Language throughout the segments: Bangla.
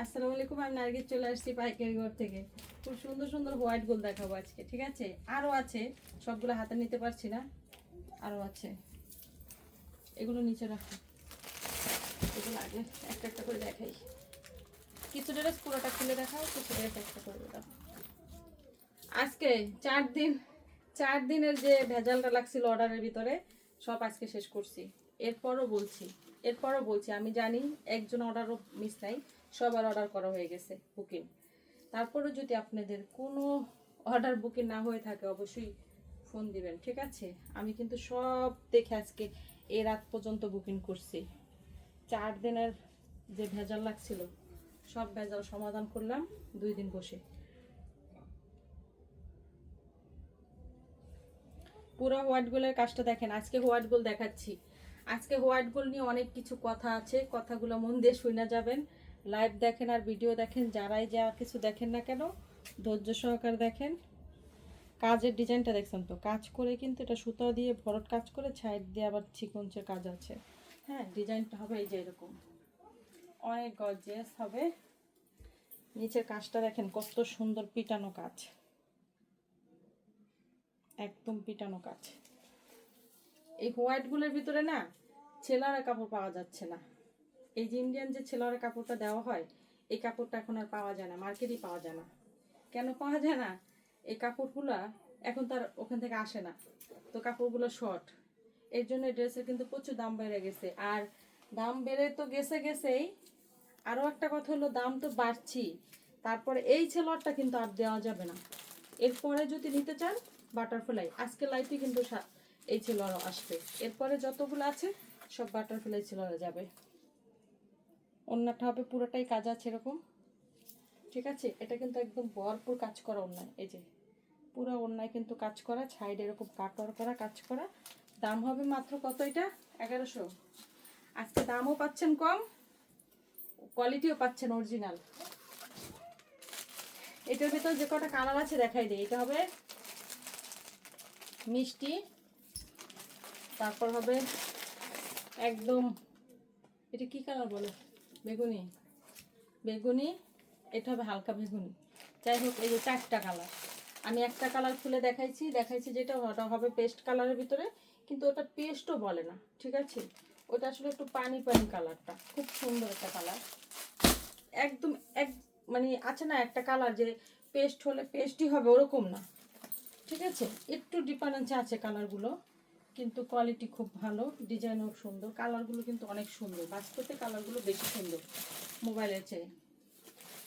আসসালামু আলাইকুম, আমি নার্গিস চলে আসছি পাইকারি ঘর থেকে। খুব সুন্দর সুন্দর হোয়াইট গোল দেখাবো আজকে, ঠিক আছে? আরও আছে, সবগুলো হাতে নিতে পারছি না আরও আছে। এগুলো নিচে রাখো। এগুলো আগে একটা একটা করে দেখাই। কিছু ড্রেস পুরোটা খুলে দেখাও, কিছু ড্রেস একটা করে দাও। আজকে চার দিন, চার দিনের যে ভেজালটা লাগছিল অর্ডারের ভিতরে, সব আজকে শেষ করছি। এরপরও বলছি এরপরও বলছি, আমি জানি একজন অর্ডারও মিস নাই। সবার অর্ডার করা হয়ে গেছে বুকিং তারপরেও যদি আপনাদের কোনো অর্ডার বুকিং না হয়ে থাকে, অবশ্যই ফোন দিবেন, ঠিক আছে? আমি কিন্তু সব দেখে আজকে এ রাত পর্যন্ত বুকিং করছি। চার দিনের যে ভেজাল লাগছিল, সব ভেজাল সমাধান করলাম, দুই দিন বসে। পুরো হোয়াইট গোলের কাজটা দেখেন, আজকে হোয়াইট গোল দেখাচ্ছি। আজকে হোয়াইট গোল নিয়ে অনেক কিছু কথা আছে, কথাগুলো মন দিয়ে শুনে যাবেন। লাইভ দেখেন আর ভিডিও দেখেন, যারাই যা কিছু দেখেন না কেন, ধৈর্য সহকারে দেখেন। কাজের ডিজাইনটা দেখছেন তো? কাজ করে কিন্তু এটা সুতা দিয়ে, ভরট কাজ করে সাইড দিয়ে আবার চিকনচের কাজ আছে। হ্যাঁ ডিজাইনটা হবে এই যে এরকম। অনেক গর্জিয়াস হবে। নিচের কাজটা দেখেন, কত সুন্দর পিটানো কাজ। একদম পিটানো কাজ। এই হোয়াইটগুলোর ভিতরে না, ছেলারা কাপড় পাওয়া যাচ্ছে না। এই যে ইন্ডিয়ান যে ছেলারা কাপড়টা দেওয়া হয়, এই কাপড়টা এখন আর পাওয়া যায় না, মার্কেটেই পাওয়া যায় না। কেন পাওয়া যায় না? এই কাপড়গুলা এখন তার ওখান থেকে আসে না। তো কাপড়গুলো শর্ট এর জন্য ড্রেসের কিন্তু প্রচুর দাম বেড়ে গেছে। আর দাম বেড়ে তো গেছে গেছেই। আরও একটা কথা হলো, দাম তো বাড়ছি তারপরে এই ছেলরটা কিন্তু আর দেওয়া যাবে না। এরপরে যদি নিতে চান বাটারফ্লাই আজকে লাইফে কিন্তু এই ছেলরও আসবে। এরপরে যতগুলো আছে, সব বাটারফ্লাই ছেলরে যাবে। অন্যটা হবে, পুরোটাই কাজ আছে এরকম। ঠিক আছে? এটা কিন্তু একদম ভরপুর কাজ করা অন্যায় এই যে, পুরো অন্যায় কিন্তু কাজ করা সাইড এরকম কাটর করা, কাজ করা। দাম হবে মাত্র কত এটা? এগারোশো। আজকে দামও পাচ্ছেন কম কোয়ালিটিও পাচ্ছেন অরিজিনাল এটার ভিতর যে কটা কালার আছে দেখাই দিই। এটা হবে মিষ্টি, তারপর হবে একদম, এটা কি কালার বলে? বেগুনি। বেগুনি, এটা হবে হালকা বেগুনি। যাই হোক, এই যে চারটা কালার আমি একটা কালার খুলে দেখাইছি দেখাইছি যেটা ওটা হবে পেস্ট কালারের ভিতরে, কিন্তু ওটা পেস্টও বলে না, ঠিক আছে? ওটা আসলে একটু পানি পানি কালারটা খুব সুন্দর একটা কালার একদম এক মানে আছে না একটা কালার যে পেস্ট হলে পেস্টই হবে ওরকম না, ঠিক আছে? একটু ডিফারেন্স আছে কালারগুলো কিন্তু কোয়ালিটি খুব ভালো ডিজাইনও সুন্দর কালারগুলো কিন্তু অনেক সুন্দর। বাস্তবে কালারগুলো বেশি সুন্দর মোবাইলের চেয়ে।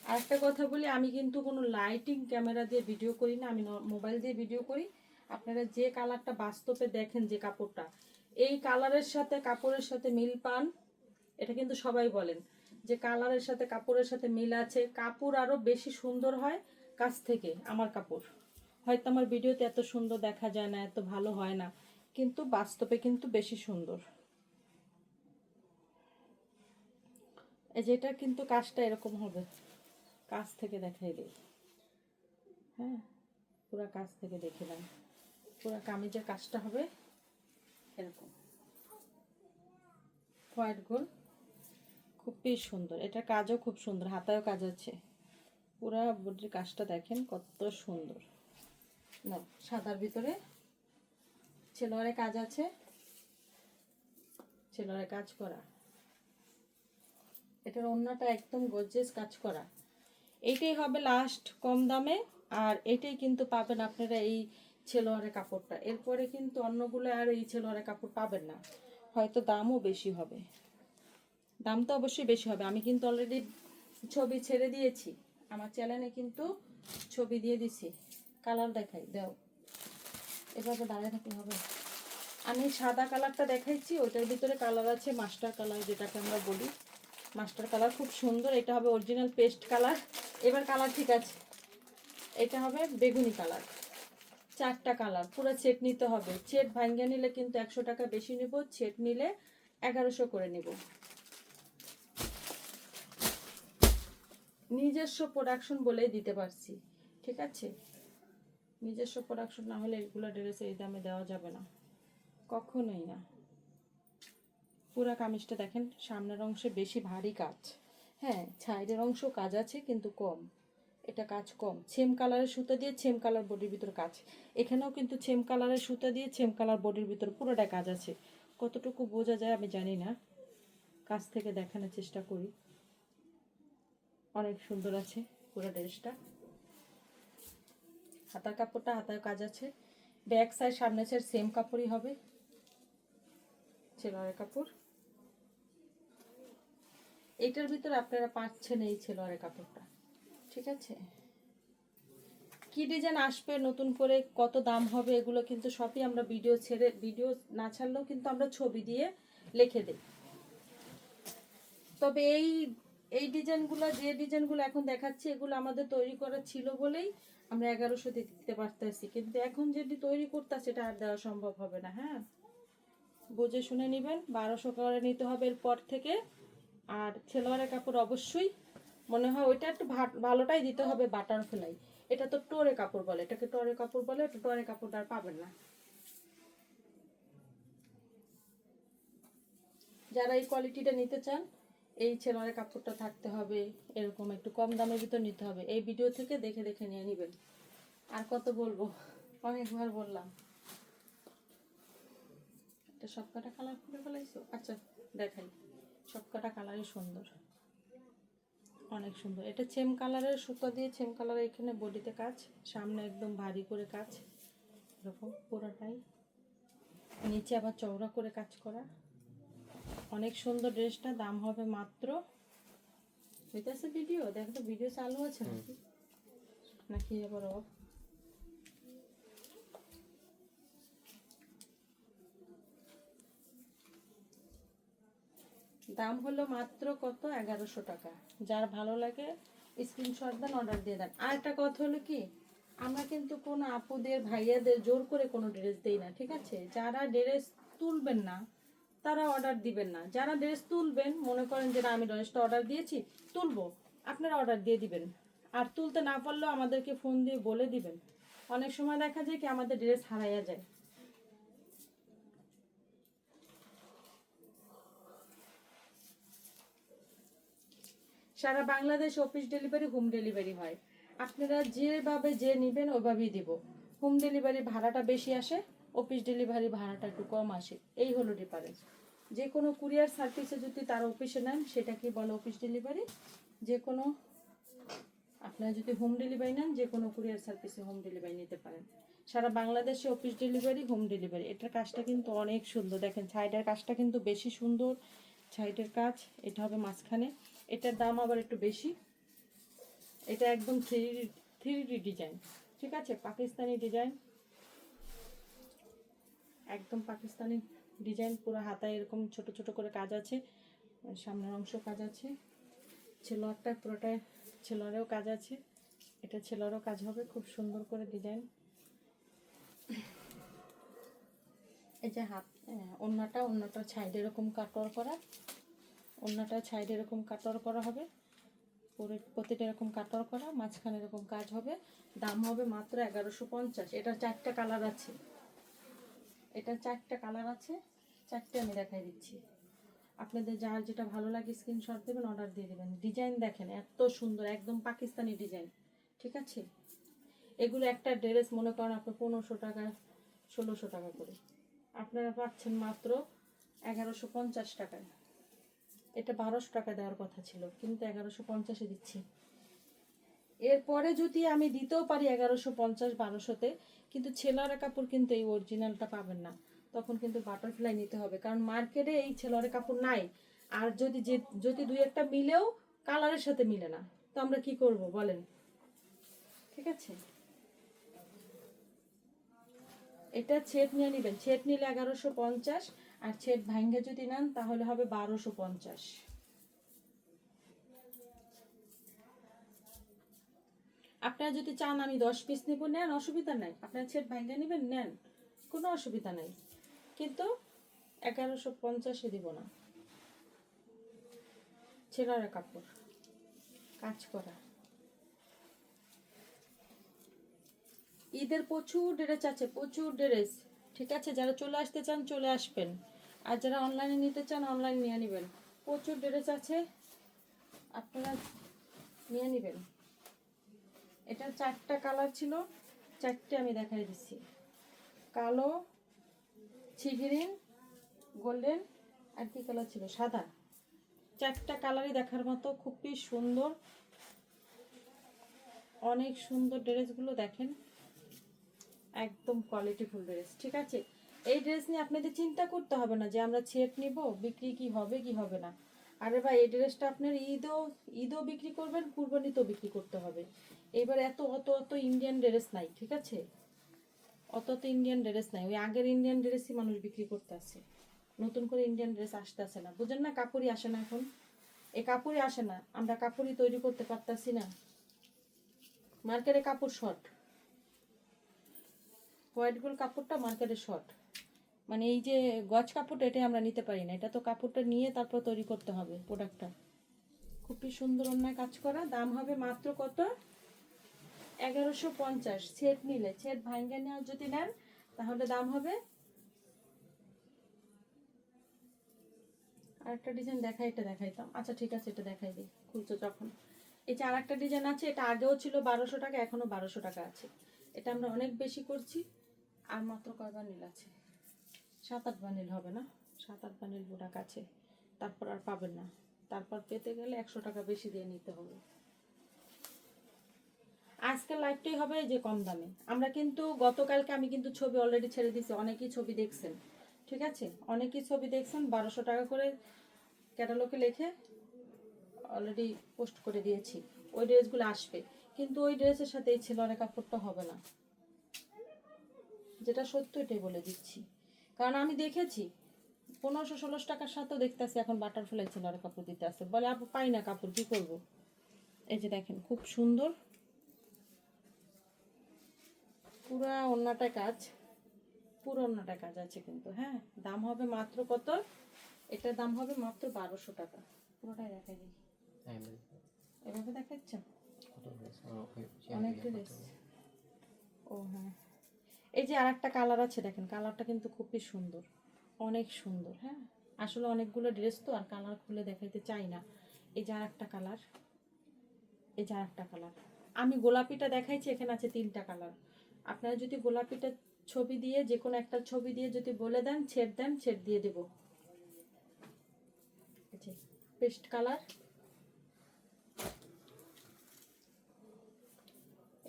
আর একটা কথা বলি, আমি কিন্তু কোনো লাইটিং ক্যামেরা দিয়ে ভিডিও করি না, আমি মোবাইল দিয়ে ভিডিও করি। আপনারা যে কালারটা বাস্তবে দেখেন যে কাপড়টা, এই কালারের সাথে কাপড়ের সাথে মিল পান, এটা কিন্তু সবাই বলেন, যে কালারের সাথে কাপড়ের সাথে মিল আছে, কাপড় আরও বেশি সুন্দর হয় কাছ থেকে আমার কাপড়। হয়তো আমার ভিডিওতে এত সুন্দর দেখা যায় না, এত ভালো হয় না। কিন্তু বাস্তবে কিন্তু বেশি সুন্দর। এই যেটা কিন্তু কাজটা এরকম হবে। কাজ থেকে দেখাই দিই। হ্যাঁ পুরা কাজ থেকে দেখে নেন পুরা কামিজের কাজটা হবে এরকম। হোয়াইট গোল। খুবই সুন্দর। এটা কাজও খুব সুন্দর। হাতায়ও কাজ আছে। পুরা বডির কাজটা দেখেন কত সুন্দর। না সাদার ভিতরে ছেলোয়ারে কাজ আছে। ছেলোয়ারে কাজ করা। এটার অন্যটা একদম গর্জেস কাজ করা। এইটাই হবে লাস্ট কম দামে, আর এটাই কিন্তু পাবেন আপনারা এই ছেলোয়ারের কাপড়টা। এরপরে কিন্তু অন্যগুলো আর এই ছেলোয়ারের কাপড় পাবেন না। হয়তো দামও বেশি হবে। দাম তো অবশ্যই বেশি হবে। আমি কিন্তু অলরেডি ছবি ছেড়ে দিয়েছি। আমার চ্যানেলে কিন্তু ছবি দিয়ে দিছি। কালার দেখাই, দাও। এভাবে দাঁড়িয়ে থাকলে হবে। আমি সাদা কালারটা দেখাইছি ওটার ভিতরে কালার আছে মাস্টার কালার, যেটাকে আমরা বলি। মাস্টার কালার খুব সুন্দর, এটা হবে অরিজিনাল পেস্ট কালার। এবার কালার ঠিক আছে। এটা হবে বেগুনি কালার। চারটা কালার, পুরো সেট নিতে হবে। সেট ভাঙ্গা নিলে কিন্তু একশো টাকা বেশি নেব সেট নিলে এগারোশো করে নেব। নিজস্ব প্রোডাকশন বলেই দিতে পারছি, ঠিক আছে? নিজস্ব প্রোডাকশন না হলে এগুলো ড্রেস এই দামে দেওয়া যাবে না। কখনোই না। পুরা কামিজটা দেখেন, সামনের অংশে বেশি ভারী কাজ। হ্যাঁ সাইডের অংশ কাজ আছে কিন্তু কম। এটা কাজ কম। ছেম কালারের সুতা দিয়ে ছেম কালার বডির ভিতর কাজ। এখানেও কিন্তু ছেম কালারের সুতা দিয়ে ছেম কালার বডির ভিতর পুরোটা কাজ আছে। কতটুকু বোঝা যায় আমি জানি না। কাছ থেকে দেখানোর চেষ্টা করি। অনেক সুন্দর আছে পুরো ড্রেসটা হাতার কাপড়টা হাতার কাজ আছে। ব্যাক সাইড সামনে সাইড সেম কাপড়ই হবে। ছেলোয়ারের কাপড়। এটার ভিতরে আপনারা পাচ্ছেন এই ছেলোয়ারের কাপড়টা। ঠিক আছে? কি ডিজাইন আসবে, নতুন করে কত দাম হবে, এগুলো কিন্তু সবই আমরা ভিডিও ছেড়ে ভিডিও না ছাড়লেও কিন্তু আমরা ছবি দিয়ে লিখে দিই। তবে এই এই ডিজাইনগুলো যে ডিজাইনগুলো এখন দেখাচ্ছি, এগুলো আমাদের তৈরি করা ছিল বলেই আমরা এগারোশো দিতে পারতেছি, কিন্তু এখন যেটি তৈরি করতে সেটা আর দেওয়া সম্ভব হবে না হ্যাঁ? বুঝে শুনে নেবেন, বারোশো করে নিতে হবে এরপর থেকে। আর ছেলোয়ারের কাপড় অবশ্যই মনে হয় ওইটা একটু ভালোটাই দিতে হবে বাটার ফ্লাই এটা তো টোরে কাপড় বলে, এটাকে টরে কাপড় বলে, এটা টরে কাপড়টা আর পাবেন না। যারা এই কোয়ালিটিটা নিতে চান এই ছেলোয়ারের কাপড়টা থাকতে হবে, এরকম একটু কম দামের ভিতর নিতে হবে। এই ভিডিও থেকে দেখে দেখে নিয়ে নেবেন। আর কত বলব? অনেকবার বললাম। এটা সবকটা কালার করে ফেলাইছো? আচ্ছা দেখাই। সব কটা কালারই সুন্দর। অনেক সুন্দর। এটা সেম কালারের সুতো দিয়ে সেম কালারের এখানে বডিতে কাজ। সামনে একদম ভারী করে কাজ। এরকম, পুরোটাই। নিচে আবার চওড়া করে কাজ করা। অনেক সুন্দর ড্রেসটা দাম হবে মাত্র। হইতেছে ভিডিও দেখ তো ভিডিও চালু আছে নাকি? নাকি এবার off? দাম হলো মাত্র কত? এগারোশো টাকা। যার ভালো লাগে স্ক্রিনশট দেন অর্ডার দিয়ে দেন। আর একটা কথা হলো কি আমরা কিন্তু কোনো আপুদের ভাইয়াদের জোর করে কোনো ড্রেস দেই না ঠিক আছে? যারা ড্রেস তুলবেন না তারা অর্ডার দিবেন না। যারা ড্রেস তুলবেন, মনে করেন যে না, আমি ড্রেসটা অর্ডার দিয়েছি, তুলবো। আপনারা অর্ডার দিয়ে দিবেন। আর তুলতে না পারলেও আমাদেরকে ফোন দিয়ে বলে দিবেন। অনেক সময় দেখা যায় কি, আমাদের ড্রেস হারাইয়া যায়। সারা Bangladesh office delivery home delivery হয়। আপনারা যেভাবে যে নেবেন, ওইভাবেই দিব। হোম ডেলিভারি ভাড়াটা বেশি আসে। অফিস ডেলিভারি ভাড়াটা একটু কম আসে। এই হলো ডিফারেন্স যে কোনো কুরিয়ার সার্ভিসে যদি তার অফিসে নেন, সেটা কি বলে অফিস ডেলিভারি যে কোনো আপনারা যদি হোম ডেলিভারি নেন যে কোনো কুরিয়ার সার্ভিসে হোম ডেলিভারি নিতে পারেন। সারা বাংলাদেশে অফিস ডেলিভারি হোম ডেলিভারি এটার কাজটা কিন্তু অনেক সুন্দর। দেখেন সাইডের কাজটা কিন্তু বেশি সুন্দর। সাইডের কাজ, এটা হবে মাঝখানে। এটার দাম আবার একটু বেশি। এটা একদম থ্রি থ্রি ডিজাইন ঠিক আছে? পাকিস্তানি ডিজাইন একদম পাকিস্তানি ডিজাইন পুরো হাতায় এরকম ছোট ছোট করে কাজ আছে সামনের অংশ কাজ আছে ছেলোয়ারটা পুরোটা ছেলোয়ারেও কাজ আছে এটা ছেলোয়ারও কাজ হবে খুব সুন্দর করে ডিজাইন। এই যে হাত আহ, ওড়নাটা ওড়নাটা সাইডে এরকম কাটওয়ার করা ওড়নাটা সাইডে এরকম কাটওয়ার করা হবে পুরো প্রতিটা এরকম কাটওয়ার করা মাঝখানে এরকম কাজ হবে দাম হবে মাত্র এগারোশো পঞ্চাশ এটা চারটা কালার আছে। এটার চারটা কালার আছে, চারটে আমি দেখাই দিচ্ছি। আপনাদের যার যেটা ভালো লাগে স্ক্রিনশট দেবেন অর্ডার দিয়ে দেবেন। ডিজাইন দেখেন, এত সুন্দর, একদম পাকিস্তানি ডিজাইন ঠিক আছে? এগুলো একটা ড্রেস, মনে করেন আপনার পনেরোশো টাকা, ষোলোশো টাকা করে। আপনারা পাচ্ছেন মাত্র এগারোশো পঞ্চাশ টাকায়। এটা বারোশো টাকা দেওয়ার কথা ছিল, কিন্তু এগারোশো পঞ্চাশে দিচ্ছি। এরপরে যদি আমি দিতেও পারি এগারোশো পঞ্চাশ, বারোশোতে, কিন্তু ছেলারা কাপড় কিন্তু এই অরিজিনালটা পাবেন না। তখন কিন্তু বাটারফ্লাই নিতে হবে। কারণ মার্কেটে এই ছেলারে কাপড় নাই। আর যদি যে, যদি দুই একটা মিলেও কালারের সাথে মিলে না, তো আমরা কি করব বলেন? ঠিক আছে? এটা ছেট নিয়ে নেবেন। ছেট নিলে এগারোশো পঞ্চাশ আর ছেট ভাঙ্গে যদি নেন, তাহলে হবে বারোশো পঞ্চাশ। আপনারা যদি চান আমি দশ পিস নেব, নেন, অসুবিধা নাই। আপনারা ছেট ভাঙ্গে নেবেন, নেন, কোনো অসুবিধা নাই। কিন্তু এগারোশো পঞ্চাশে দিব না। ছেলেরা কাপড়, কাজ করা। ঈদের প্রচুর ড্রেস আছে, প্রচুর ড্রেস ঠিক আছে, যারা চলে আসতে চান, চলে আসবেন। আর যারা অনলাইনে নিতে চান অনলাইন নিয়ে নেবেন। প্রচুর ড্রেস আছে, আপনারা নিয়ে নেবেন। এটা চারটা কালার ছিল, চারটে আমি দেখাই দিচ্ছি। কালো ছিগিরিন গোল্ডেন, আর কি কালার ছিল? সাদা। চারটা কালারই দেখার মতো, খুবই সুন্দর। অনেক সুন্দর ড্রেসগুলো দেখেন। একদম কোয়ালিটিফুল ড্রেস, ঠিক আছে? এই ড্রেস নিয়ে আপনাদের চিন্তা করতে হবে না যে আমরা ছেট নিব, বিক্রি কি হবে কি হবে না। আরে ভাই, এই ড্রেসটা আপনার ঈদও ঈদও বিক্রি করবেন, কুরবানিতেও বিক্রি করতে হবে। এবার এত, অত অত ইন্ডিয়ান ড্রেস নাই, ঠিক আছে? অত অত ইন্ডিয়ান ড্রেস নাই। ওই আগের ইন্ডিয়ান ড্রেসই মানুষ বিক্রি করতে আছে নতুন করে ইন্ডিয়ান ড্রেস আসতে আসে না। বুঝেন না, কাপড়ই আসে না এখন। এ কাপড়ই আসে না। আমরা কাপড়ই তৈরি করতে পারতাছি না। মার্কেটে কাপড় শর্ট হোয়াইট গোল কাপড়টা মার্কেটে শর্ট মানে এই যে গজ কাপড়টা, এটাই আমরা নিতে পারি না। এটা তো কাপড়টা নিয়ে তারপর তৈরি করতে হবে প্রোডাক্টটা খুবই সুন্দর অন্যায় কাজ করা। দাম হবে মাত্র কত? এগারোশো পঞ্চাশ। সেট নিলে সেট ভাঙ্গা নেওয়া যদি নেন, তাহলে দাম হবে? আরেকটা ডিজাইন দেখাই, এটা দেখাইতাম। আচ্ছা ঠিক আছে, এটা দেখাই দিই, খুলছো যখন। এই যে আরেকটা ডিজাইন আছে, এটা আগেও ছিল বারোশো টাকা এখনও বারোশো টাকা আছে। এটা আমরা অনেক বেশি করছি, আর মাত্র কয় বানিল আছে? সাত আট বানিল হবে না? সাত আট বানিল প্রোডাক্ট আছে। তারপর আর পাবেন না। তারপর পেতে গেলে একশো টাকা বেশি দিয়ে নিতে হবে। আজকের লাইভটাই হবে যে কম দামে। আমরা কিন্তু গতকালকে আমি কিন্তু ছবি অলরেডি ছেড়ে দিয়েছি, অনেকেই ছবি দেখছেন, ঠিক আছে? অনেকেই ছবি দেখছেন, বারোশো টাকা করে ক্যাটালগে লেখে অলরেডি পোস্ট করে দিয়েছি। ওই ড্রেসগুলো আসবে। কিন্তু ওই ড্রেসের সাথে এই ছেলের কাপড়টা হবে না। যেটা সত্য, এটাই বলে দিচ্ছি। কারণ আমি দেখেছি, পনেরোশো ষোলোশো টাকার সাথেও দেখতেছি এখন বাটারফ্লাই ছেলের কাপড় দিতে আসছে। বলে, আপু, পাই না কাপড়, কি করব? এই যে দেখেন, খুব সুন্দর পুরা অন্যটা কাজ পুরো অন্যটা কাজ আছে কিন্তু হ্যাঁ? দাম হবে মাত্র কত? এটার দাম হবে মাত্র বারোশো টাকা। পুরোটাই দেখাই দিই এভাবে দেখাচ্ছ অনেক ড্রেস ও হ্যাঁ। এই যে আর একটা কালার আছে দেখেন কালারটা কিন্তু খুবই সুন্দর। অনেক সুন্দর হ্যাঁ? আসলে অনেকগুলো ড্রেস তো আর কালার খুলে দেখাইতে চাই না। এই যে আর একটা কালার এই যে আর একটা কালার আমি গোলাপিটা দেখাইছি এখানে আছে তিনটা কালার আপনারা যদি গোলাপিটা ছবি দিয়ে, যে কোনো একটা ছবি দিয়ে যদি বলে দেন, ছেড় দেন, ছেড় দিয়ে দেবো। Paste colour.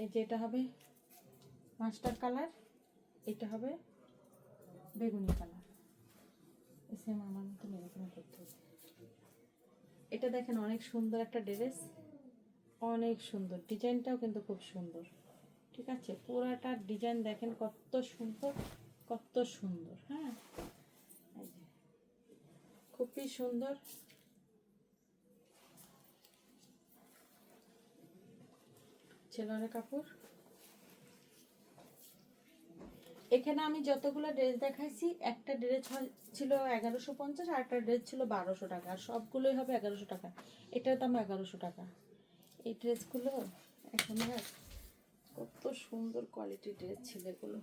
এই যে এটা হবে মাস্টার কালার, এটা হবে বেগুনি কালার। সেম আমার মতো এরকম করতে হবে। এটা দেখেন অনেক সুন্দর একটা ড্রেস, অনেক সুন্দর। ডিজাইনটাও কিন্তু খুব সুন্দর। ঠিক আছে? পুরাটার ডিজাইন দেখেন কত সুন্দর কত সুন্দর হ্যাঁ? খুবই সুন্দর। ছেলের কাপড়। এখানে আমি যতগুলো ড্রেস দেখাইছি, একটা ড্রেস ছিল এগারোশো পঞ্চাশ আর একটা ড্রেস ছিল বারোশো টাকা। আর সবগুলোই হবে এগারোশো টাকা। এটার দাম এগারোশো টাকা। এই ড্রেসগুলো এখন কত সুন্দর কোয়ালিটির ড্রেস ছিল এগুলো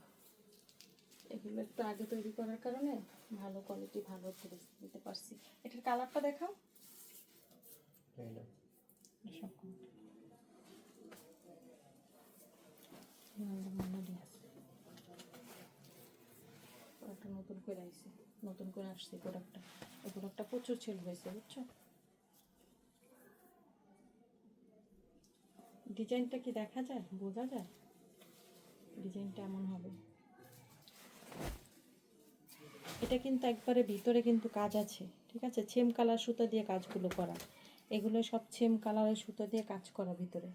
এগুলো একটু আগে তৈরি করার কারণে ভালো কোয়ালিটি ভালো ড্রেস দিতে পারছি। এটার কালারটা দেখাও। নতুন করে আইছে নতুন করে আসছে প্রোডাক্টটা এই প্রোডাক্টটা প্রচুর সেল হয়েছে বুঝছ? ডিজাইনটা কি দেখা যায়? বোঝা যায়? ডিজাইনটা এমন হবে। এটা কিন্তু একবারে ভিতরে কিন্তু কাজ আছে, ঠিক আছে? ছেম কালার সুতা দিয়ে কাজগুলো করা। এগুলো সব ছেম কালারের সুতা দিয়ে কাজ করা ভিতরে।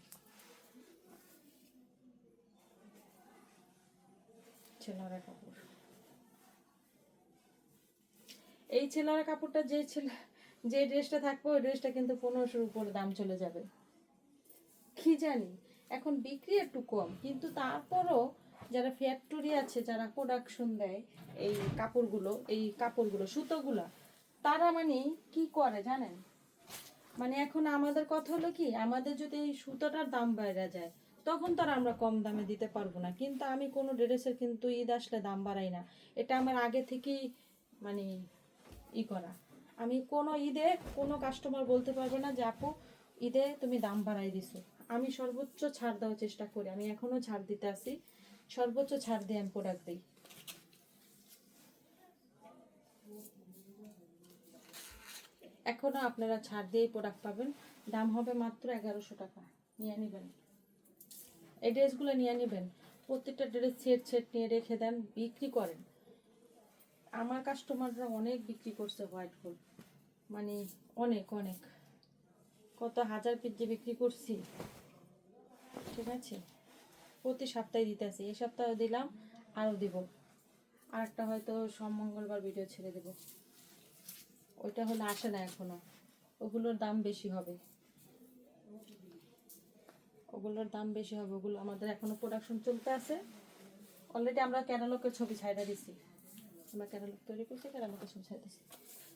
ছেলেরা কাপড়। এই ছেলেরা কাপড়টা যে ছেলে যে ড্রেসটা থাকবে, ওই ড্রেসটা কিন্তু পনেরোশোর উপরে দাম চলে যাবে। কি জানি, এখন বিক্রি একটু কম। কিন্তু তারপরও যারা ফ্যাক্টরি আছে, যারা প্রোডাকশন দেয়, এই কাপড়গুলো এই কাপড়গুলো, সুতোগুলো, তারা মানে কি করে জানেন? মানে এখন আমাদের কথা হলো কি, আমাদের যদি এই সুতোটার দাম বাইরে যায়, তখন তো আর আমরা কম দামে দিতে পারব না। কিন্তু আমি কোনো ড্রেসের কিন্তু ঈদ আসলে দাম বাড়াই না। এটা আমার আগে থেকেই মানে ই করা। আমি কোনো ঈদে কোনো কাস্টমার বলতে পারবে না যে, আপু, ঈদে তুমি দাম বাড়াই দিছো। আমি সর্বোচ্চ ছাড় দেওয়ার চেষ্টা করি। আমি এখনও ছাড় দিতে আসি। সর্বোচ্চ ছাড় দিয়ে আমি প্রোডাক্ট দিই। এখনও আপনারা ছাড় দিয়েই প্রোডাক্ট পাবেন। দাম হবে মাত্র এগারোশো টাকা। নিয়ে নেবেন। এই ড্রেসগুলো নিয়ে নেবেন। প্রত্যেকটা ড্রেস সেট সেট নিয়ে রেখে দেন, বিক্রি করেন। আমার কাস্টমাররা অনেক বিক্রি করছে হোয়াইট গোল্ড মানে অনেক অনেক। কত হাজার যে বিক্রি করছি। ঠিক আছে? প্রতি সপ্তাহে দিতে আছি। এই সপ্তাহে দিলাম, আরও দিব। আর একটা হয়তো সব মঙ্গলবার ভিডিও ছেড়ে দেব। ওইটা হলে আসে না এখনও। ওগুলোর দাম বেশি হবে। ওগুলোর দাম বেশি হবে। ওগুলো আমাদের এখনও প্রোডাকশন চলতে আছে। অলরেডি আমরা ক্যাটালগের ছবি ছাইড়া দিছি। আমরা ক্যাটালগ তৈরি করছি ক্যাটালগের ছবি ছাইড়া দিছি।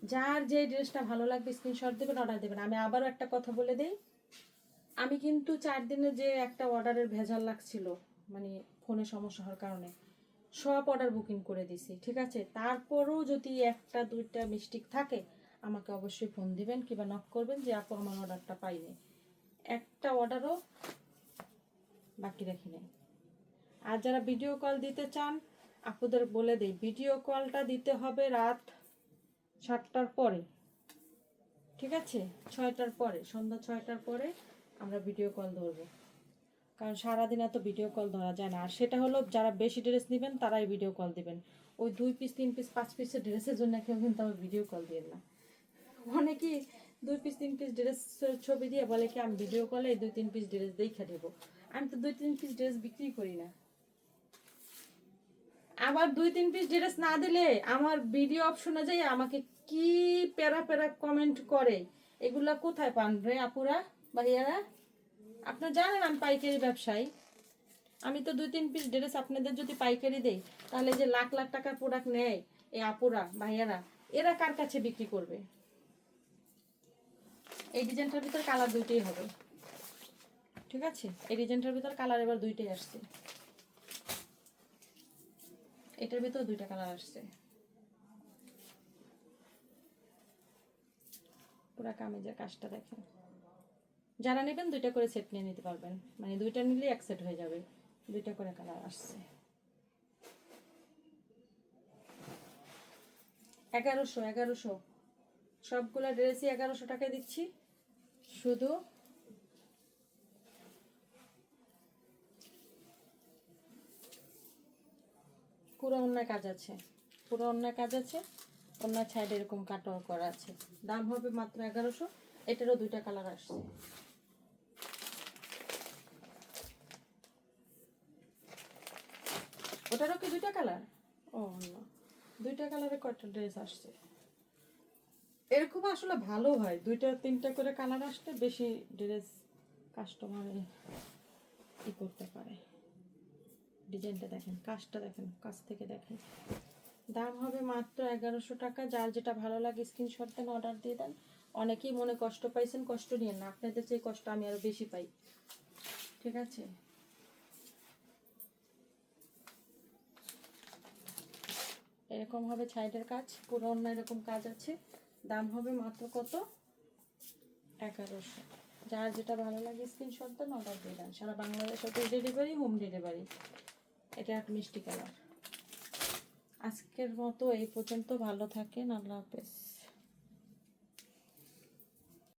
যার যে ড্রেসটা ভালো লাগবে স্ক্রিনশট দেবেন অর্ডার দেবেন। আমি আবারও একটা কথা বলে দেই। আমি কিন্তু চার দিনে যে একটা অর্ডারের ভেজাল লাগছিল মানে ফোনে সমস্যা হওয়ার কারণে, সব অর্ডার বুকিং করে দিছি, ঠিক আছে? তারপরও যদি একটা, দুইটা মিস্টেক থাকে, আমাকে অবশ্যই ফোন দিবেন কিংবা নক করবেন যে, আপু, আমার অর্ডারটা পাইনি। একটা অর্ডারও বাকি রাখি নাই। আর যারা ভিডিও কল দিতে চান, আপুদের বলে দিই, ভিডিও কলটা দিতে হবে রাত সাতটার পরে, ঠিক আছে? ছয়টার পরে, সন্ধ্যা ছয়টার পরে ভিডিও কল ধরবো। কারণ সারাদিন এত ভিডিও কল ধরা যায় না। আর সেটা হলো, যারা বেশি ড্রেস নেবেন, তারাই ভিডিও কল দিবেন। ওই দুই পিস তিন পিস পাঁচ পিসের ড্রেসের জন্য কেউ কিন্তু আমার ভিডিও কল দিয়ে না। অনেকেই দুই পিস তিন পিস ড্রেস ছবি দিয়ে বলে কি, আমি ভিডিও কলে দুই, তিন পিস ড্রেস দেখে দেবো আমি তো দুই, তিন পিস ড্রেস বিক্রি করি না। আবার দুই, তিন পিস ড্রেস না দিলে আমার ভিডিও অপশনে যাই আমাকে কি প্যারা প্যারা কমেন্ট করে? এগুলা কোথায় পান রে আপুরা? ভাইয়ারা, আপনারা জানেন আমি পাইকারি ব্যবসায়ী। আমি তো দুই তিন পিস ড্রেস আপনাদের যদি পাইকারি দেই, তাহলে যে লাখ লাখ টাকার প্রোডাক্ট নেয় এই আপুরা, ভাইয়ারা, এরা কার কাছে বিক্রি করবে? এই ডিজাইনটার ভিতর কালার দুইটাই হবে। ঠিক আছে? এই ডিজাইনটার ভিতর কালার এবার দুইটাই আসছে। এটার ভিতর দুইটা কালার আসছে। পুরা কামিজের কাজটা দেখেন। যারা নেবেন দুইটা করে সেট নিয়ে নিতে পারবেন। মানে দুইটা নিলেই এক সেট হয়ে যাবে। দুইটা করে কালার আসছে। এগারোশো এগারোশো। সবগুলো ড্রেসই এগারোশো টাকায় দিচ্ছি। শুধু পুরো অন্যায় কাজ আছে। পুরো অন্যায় কাজ আছে। অন্যায় সাইডে এরকম কাটার করা আছে। দাম হবে মাত্র এগারোশো। এটারও দুইটা কালার আসছে। ওটারও কি দুইটা কালার ও না। দুইটা কালারে কয়টা ড্রেস আসছে। এরকম আসলে ভালো হয়। দুইটা তিনটা করে কালার আসলে বেশি ড্রেস কাস্টমারে ই করতে পারে। ডিজাইনটা দেখেন কাজটা দেখেন কাজ থেকে দেখেন। দাম হবে মাত্র এগারোশো টাকা। যার যেটা ভালো লাগে স্ক্রিনশট দেন অর্ডার দিয়ে দেন। অনেকেই মনে কষ্ট পাইছেন কষ্ট নিয়ে না। আপনাদের চেয়ে কষ্ট আমি আরও বেশি পাই। ঠিক আছে? এরকম হবে সাইডের কাজ, পুরো অন্য এরকম কাজ আছে। দাম হবে মাত্র কত? এগারোশো। যার যেটা ভালো লাগে স্ক্রিনশট দেন অর্ডার দিয়ে দেন। সারা বাংলাদেশে ডেলিভারি হোম ডেলিভারি এটা এক মিষ্টি কালার আজকের মতো এই পর্যন্ত। ভালো থাকেন। আল্লাহ হাফেজ।